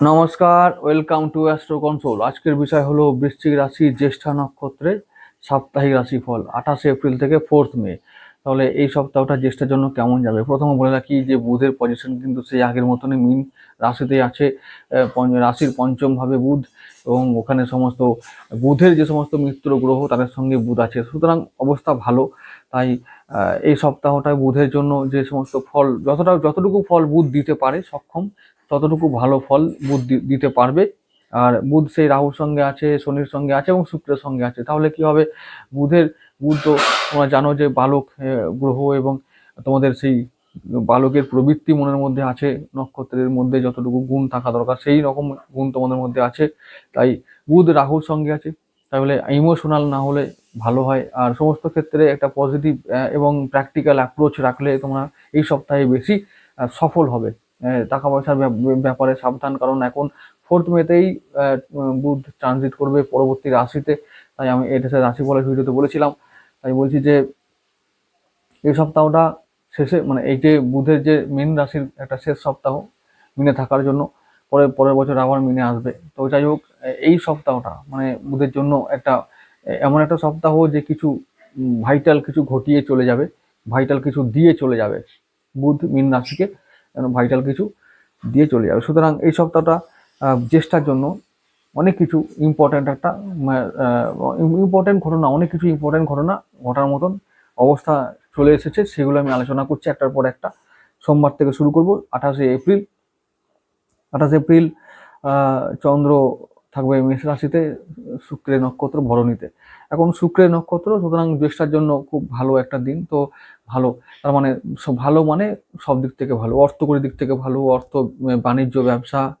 নমস্কার welcome to astro console আজকের বিষয় হলো বৃশ্চিক রাশি জ্যেষ্ঠা নক্ষত্রের সাপ্তাহিক রাশিফল, আঠাশে এপ্রিল থেকে ফোর্থ মে। তাহলে এই সপ্তাহটা জ্যেষ্ঠের জন্য কেমন যাবে? প্রথমে বলে রাখি যে, বুধের পজিশন কিন্তু সেই আগের মতনই মিন রাশিতেই আছে। রাশির পঞ্চমভাবে বুধ এবং ওখানে সমস্ত, বুধের যে সমস্ত মিত্র গ্রহ, তাদের সঙ্গে বুধ আছে। সুতরাং অবস্থা ভালো। তাই এই সপ্তাহটায় বুধের জন্য যে সমস্ত ফল, যতটা, যতটুকু ফল বুধ দিতে পারে সক্ষম, ততটুকু ভালো ফল বুধ দিতে পারবে। আর বুধ সেই রাহুর সঙ্গে আছে, শনির সঙ্গে আছে এবং শুক্রের সঙ্গে আছে। তাহলে কি হবে? বুধের, বুধ তো তোমরা জানো যে বালক গ্রহ এবং তোমাদের সেই বালকের প্রবৃত্তি মনের মধ্যে আছে, নক্ষত্রের মধ্যে যতটুকু গুণ থাকা দরকার সেই রকম গুণ তোমাদের মধ্যে আছে। তাই বুধ রাহুর সঙ্গে আছে। তাহলে ইমোশনাল না হলে ভালো হয়। আর সমস্ত ক্ষেত্রে একটা পজিটিভ এবং প্র্যাকটিক্যাল অ্যাপ্রোচ রাখলে তোমরা এই সপ্তাহে বেশি সফল হবে। টাকা পয়সার ব্যাপ- ব্যাপারে সাবধান। কারণ এখন ফোর্থ মেতেই বুধ ট্রানজিট করবে পরবর্তী রাশিতে। তাই আমি এটা রাশি বলার ভিডিওতে বলেছিলাম। তাই বলছি যে, এই সপ্তাহটা শেষে মানে এই যে বুধের যে মীন রাশির একটা শেষ সপ্তাহ, মিনে থাকার জন্য, পরে, পরের বছর আবার মিনে আসবে। তো যাই হোক, এই সপ্তাহটা মানে বুধের জন্য একটা, এমন একটা সপ্তাহ যে কিছু ভাইটাল কিছু ঘটিয়ে চলে যাবে ভাইটাল কিছু দিয়ে চলে যাবে বুধ মীন রাশিকে ভাইটাল কিছু দিয়ে চলে যাবে। সুতরাং এই সপ্তাহটা জ্যেষ্ঠার জন্য অনেক কিছু ইম্পর্ট্যান্ট একটা ইম্পর্ট্যান্ট ঘটনা, অনেক কিছু ইম্পর্ট্যান্ট ঘটনা ঘটার মতন অবস্থা চলে এসেছে, সেগুলো আমি আলোচনা করছি একটার পর একটা। সোমবার থেকে শুরু করব, আঠাশে এপ্রিল আঠাশে এপ্রিল চন্দ্র থাকবে মেষ রাশিতে শুক্রের নক্ষত্র ভরণীতে। এখন শুক্রের নক্ষত্র, সুতরাং জ্যেষ্ঠার জন্য খুব ভালো একটা দিন। তো ভালো, তার মানে ভালো মানে সব দিক থেকে ভালো। অর্থকরী দিক থেকে ভালো, অর্থ বাণিজ্য, ব্যবসা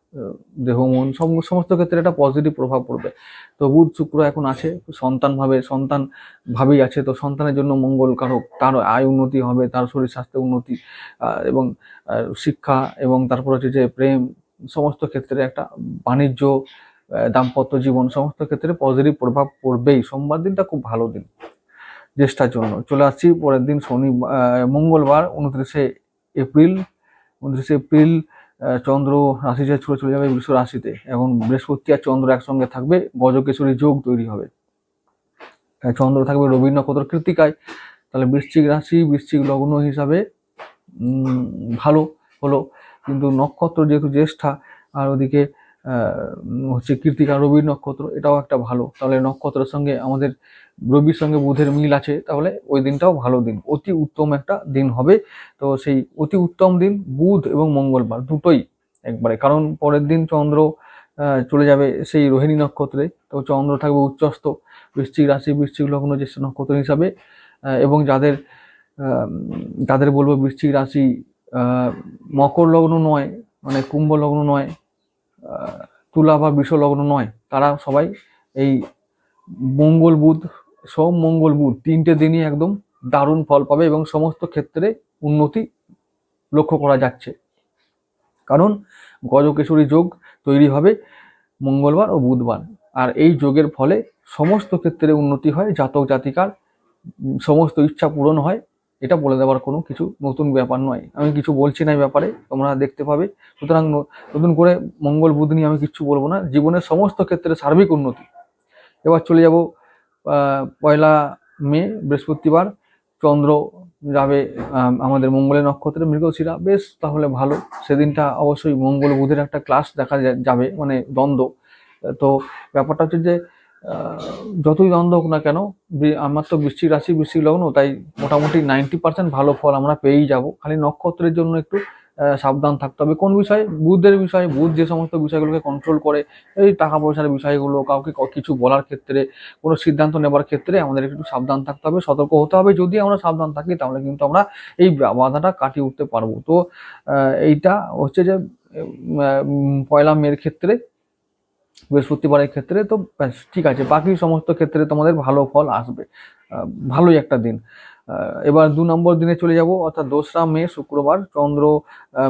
দেহ, মন, সম- সমস্ত ক্ষেত্রে একটা পজিটিভ প্রভাব পড়বে। তো বুধ, শুক্র এখন আছে, সন্তান ভাবে, সন্তান ভাবেই আছে। তো সন্তানের জন্য মঙ্গল কারক তার আয় উন্নতি হবে, তার শরীর স্বাস্থ্যে উন্নতি এবং শিক্ষা, এবং তারপর হচ্ছে যে প্রেম, সমস্ত ক্ষেত্রে একটা বাণিজ্য দাম্পত্য জীবন সমস্ত ক্ষেত্রে পজিটিভ প্রভাব পড়বেই। সোমবার দিনটা খুব ভালো দিন জ্যেষ্ঠার জন্য। চলে আসছি পরের দিন শনি মঙ্গলবার, উনত্রিশে এপ্রিল। উনত্রিশে এপ্রিল চন্দ্র রাশি ছেড়ে চলে চলে যাবে বৃষ রাশিতে। এখন বৃহস্পতি আর চন্দ্র একসঙ্গে থাকবে, গজকেশরী যোগ তৈরি হবে। চন্দ্র থাকবে রবি নক্ষত্র কৃতিকায় তাহলে বৃশ্চিক রাশি, বৃশ্চিক লগ্ন হিসাবে ভালো হলো। কিন্তু নক্ষত্র যেহেতু জ্যেষ্ঠা, আর ওদিকে হচ্ছে কৃতিকা রবির নক্ষত্র, এটাও একটা ভালো। তাহলে নক্ষত্রের সঙ্গে আমাদের রবির সঙ্গে বুধের মিল আছে, তাহলে ওই দিনটাও ভালো দিন। অতি উত্তম একটা দিন হবে। তো সেই অতি উত্তম দিন বুধ এবং মঙ্গলবার দুটোই একবারে। কারণ পরের দিন চন্দ্র চলে যাবে সেই রোহিণী নক্ষত্রে। তো চন্দ্র থাকবে উচ্চস্থ। বৃশ্চিক রাশি, বৃশ্চিক লগ্ন, জ্যেষ্ঠ নক্ষত্র হিসাবে এবং যাদের যাদের বলব বৃশ্চিক রাশি মকর লগ্ন নয় মানে কুম্ভ লগ্ন নয় তুলা বা বৃষ লগ্ন নয়। তারা সবাই এই মঙ্গল বুধ সোম মঙ্গল বুধ তিনটে দিনই একদম দারুণ ফল পাবে এবং সমস্ত ক্ষেত্রে উন্নতি লক্ষ্য করা যাচ্ছে। কারণ গজকেশরী যোগ তৈরি হবে মঙ্গলবার ও বুধবার। আর এই যোগের ফলে সমস্ত ক্ষেত্রে উন্নতি হয় জাতক জাতিকার সমস্ত ইচ্ছা পূরণ হয় এটা বলে দেওয়ার কোনো কিছু নতুন ব্যাপার নয়। আমি কিছু বলছি না এই ব্যাপারে, তোমরা দেখতে পাবে। সুতরাং নতুন করে মঙ্গল বুধ নিয়ে আমি কিচ্ছু বলব না। জীবনের সমস্ত ক্ষেত্রে সার্বিক উন্নতি। এবার চলে যাব পয়লা মে, বৃহস্পতিবার। চন্দ্র যাবে আমাদের মঙ্গলের নক্ষত্রে, মৃগশিরা। বেশ, তাহলে ভালো। সেদিনটা অবশ্যই মঙ্গল বুধের একটা ক্লাস দেখা যাবে মানে দ্বন্দ্ব। তো ব্যাপারটা হচ্ছে যে যতই দ্বন্দ্ব হোক না কেন আমার তো বৃষ্টি রাশি বৃশ্চিক লগ্ন, তাই মোটামুটি নাইনটি পার্সেন্ট ভালো ফল আমরা পেয়েই যাব। খালি নক্ষত্রের জন্য একটু সাবধান থাকতে হবে। কোন বিষয়ে? বুধের বিষয়ে। বুধ যে সমস্ত বিষয়গুলোকে কন্ট্রোল করে, এই টাকা পয়সার বিষয়গুলো, কাউকে কিছু বলার ক্ষেত্রে, কোনো সিদ্ধান্ত নেবার ক্ষেত্রে আমাদের একটু সাবধান থাকতে হবে, সতর্ক হতে হবে। যদি আমরা সাবধান থাকি, তাহলে কিন্তু আমরা এই বাধাটা কাটিয়ে উঠতে পারব। তো এইটা হচ্ছে যে পয়লা মের ক্ষেত্রে বৃহস্পতিবারের ক্ষেত্রে তো ঠিক আছে। বাকি সমস্ত ক্ষেত্রে তোমাদের ভালো ফল আসবে। ভালোই একটা দিন। এবার দু নম্বর দিনে চলে যাব, অর্থাৎ দোসরা মে, শুক্রবার। চন্দ্র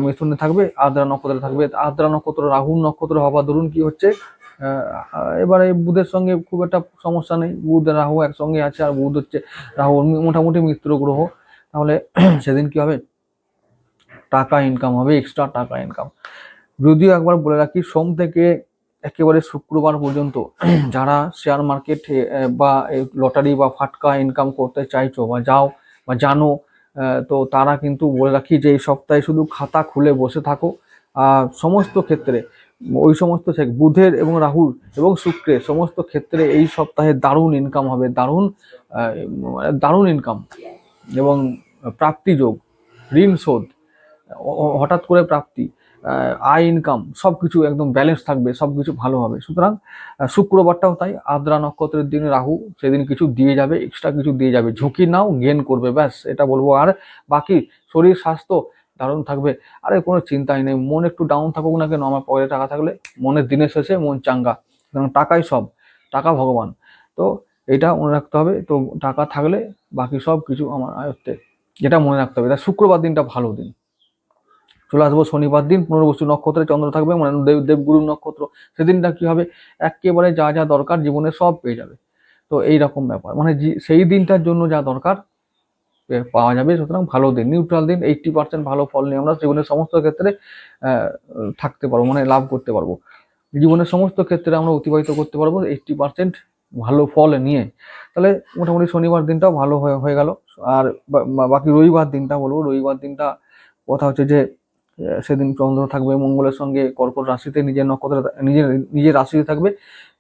মিথুনে থাকবে, আদ্রা নক্ষত্রে থাকবে। আদ্রা নক্ষত্র রাহুর নক্ষত্র হওয়া ধরুন কি হচ্ছে এবারে বুধের সঙ্গে খুব একটা সমস্যা নেই। বুধ রাহু একসঙ্গে আছে, আর বুধ হচ্ছে রাহু মোটামুটি মিত্র গ্রহ। তাহলে সেদিন কি হবে? টাকা ইনকাম হবে এক্সট্রা টাকা ইনকাম যদিও একবার বলে রাখি, সোম থেকে একেবারে শুক্রবার পর্যন্ত যারা শেয়ার মার্কেট বা লটারি বা ফাটকা ইনকাম করতে চাইছো বা যাও বা জানো তো তারা কিন্তু বলে রাখি যে এই সপ্তাহে শুধু খাতা খুলে বসে থাকো। সমস্ত ক্ষেত্রে, ওই সমস্ত বুধের এবং রাহুর এবং শুক্রের সমস্ত ক্ষেত্রে এই সপ্তাহে দারুণ ইনকাম হবে, দারুণ মানে দারুণ ইনকাম এবং প্রাপ্তিযোগ ঋণ শোধ হঠাৎ করে প্রাপ্তি। আয় ইনকাম সব কিছু একদম ব্যালেন্স থাকবে সব কিছু ভালো হবে। সুতরাং শুক্রবারটাও তাই, আদ্রা নক্ষত্রের দিনে রাহু সেদিন কিছু দিয়ে যাবে এক্সট্রা কিছু দিয়ে যাবে। ঝুঁকি নাও গেন করবে, ব্যাস, এটা বলব। আর বাকি শরীর, স্বাস্থ্য দারুণ থাকবে। আরে, কোনো চিন্তাই নেই, মন একটু ডাউন থাকুক না কেন, আমার পকেটে টাকা থাকলে মনের দিনের শেষে মন চাঙ্গা। সুতরাং, টাকাই সব, টাকা ভগবান। তো, এটা মনে রাখতে হবে, তো টাকা থাকলে বাকি সব কিছু আমার আয়ত্তে। এটা মনে রাখতে হবে। এটা শুক্রবার দিনটা ভালো দিন। চলে আসব শনিবার দিন, পুনর্বসু নক্ষত্রে চন্দ্র থাকবে মানে দেব দেবগুরু নক্ষত্র। সেদিনটা কি হবে? একেবারে যা যা দরকার জীবনে সব পেয়ে যাবে। তো এই রকম ব্যাপার। মানে সেই দিনটার জন্য যা দরকার পাওয়া যাবে। সুতরাং ভালো দিন নিউট্রাল দিন এইটটি পার্সেন্ট ভালো ফল নিয়ে আমরা জীবনের সমস্ত ক্ষেত্রে থাকতে পারব মানে লাভ করতে পারব। জীবনের সমস্ত ক্ষেত্রে আমরা অতিবাহিত করতে পারব এইটটি পার্সেন্ট ভালো ফল নিয়ে। তাহলে মোটামুটি শনিবার দিনটাও ভালো হয়ে হয়ে গেল। আর বাকি রবিবার দিনটা বলব। রবিবার দিনটা কথা হচ্ছে যে সেদিন চন্দ্র থাকবে, মঙ্গলের সঙ্গে কর্কট রাশিতে নিজের নক্ষত্র নিজের নিজের রাশিতে থাকবে,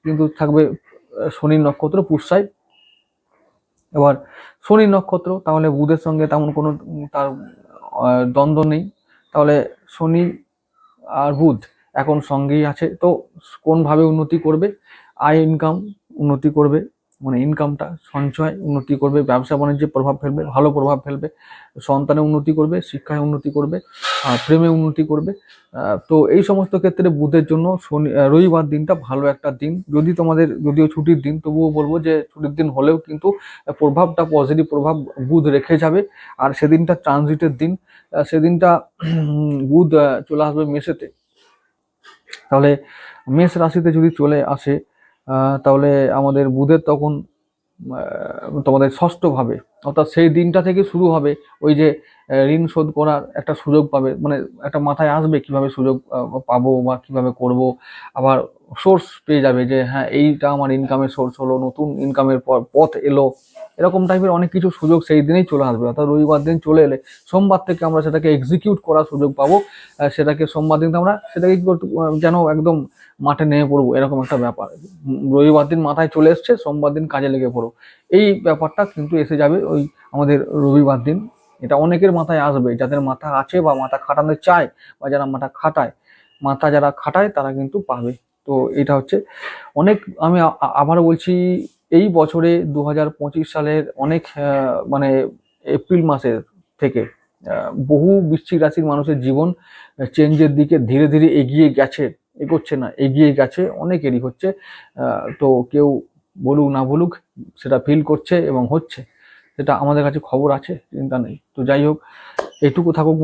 কিন্তু থাকবে শনির নক্ষত্র পুষায় এবার শনির নক্ষত্র, তাহলে বুধের সঙ্গে তেমন কোনো তার দ্বন্দ্ব নেই। তাহলে শনি আর বুধ এখন সঙ্গেই আছে। তো কোনভাবে উন্নতি করবে? আয় ইনকাম উন্নতি করবে। মানে ইনকামটা সঞ্চয় উন্নতি করবে, ব্যবসা বাণিজ্যে প্রভাব ফেলবে, ভালো প্রভাব ফেলবে, সন্তানে উন্নতি করবে, শিক্ষায় উন্নতি করবে প্রেমে উন্নতি করবে তো এই সমস্ত ক্ষেত্রে বুধের জন্য শনি রবিবার দিনটা ভালো একটা দিন। যদি তোমাদের, যদিও ছুটির দিন, তবুও বলব যে ছুটির দিন হলেও কিন্তু প্রভাবটা পজিটিভ প্রভাব বুধ রেখে যাবে। আর সেদিনটা ট্রানজিটের দিন সেদিনটা বুধ চলে আসবে মেসেতে। তাহলে মেষ রাশিতে যদি চলে আসে তাহলে আমাদের বুধের তখন তোমাদের ষষ্ঠভাবে অর্থাৎ সেই দিনটা থেকে শুরু হবে, ওই যে ঋণ শোধ করার একটা সুযোগ পাবে মানে একটা মাথায় আসবে কীভাবে সুযোগ পাবো বা কীভাবে করব, আবার সোর্স পেয়ে যাবে যে হ্যাঁ এইটা আমার ইনকামের সোর্স হলো, নতুন ইনকামের পথ এলো। এরকম টাইপের অনেক কিছু সুযোগ সেই দিনেই চলে আসবে। অর্থাৎ রবিবার দিন চলে এলে সোমবার থেকে আমরা সেটাকে এক্সিকিউট করার সুযোগ পাবো। সেটাকে সোমবার দিন আমরা সেটাকে কি করতে যেন একদম মাঠে নেমে পড়ব, এরকম একটা ব্যাপার। রবিবার দিন মাথায় চলে এসছে, সোমবার দিন কাজে লেগে পড়ো। এই ব্যাপারটা কিন্তু এসে যাবে ওই আমাদের রবিবার দিন। এটা অনেকের মাথায় আসবে, যাদের মাথা আছে বা মাথা খাটানো চায় বা যারা মাথা খাটায়, মাথা যারা খাটায় তারা কিন্তু পাবে। তো এটা হচ্ছে। অনেক আমি আবারও বলছি, এই বছরে দু হাজার পঁচিশ সালের অনেক মানে এপ্রিল মাসের থেকে বহু বৃশ্চিক রাশির মানুষের জীবন চেঞ্জের দিকে ধীরে ধীরে এগিয়ে গেছে, এগোচ্ছে না, এগিয়ে গেছে, অনেকেরই হচ্ছে তো কেউ বলুক না বলুক, সেটা ফিল করছে এবং হচ্ছে, সেটা আমাদের কাছে খবর আছে, চিন্তা নেই। তো যাই হোক, এটুকু থাকুক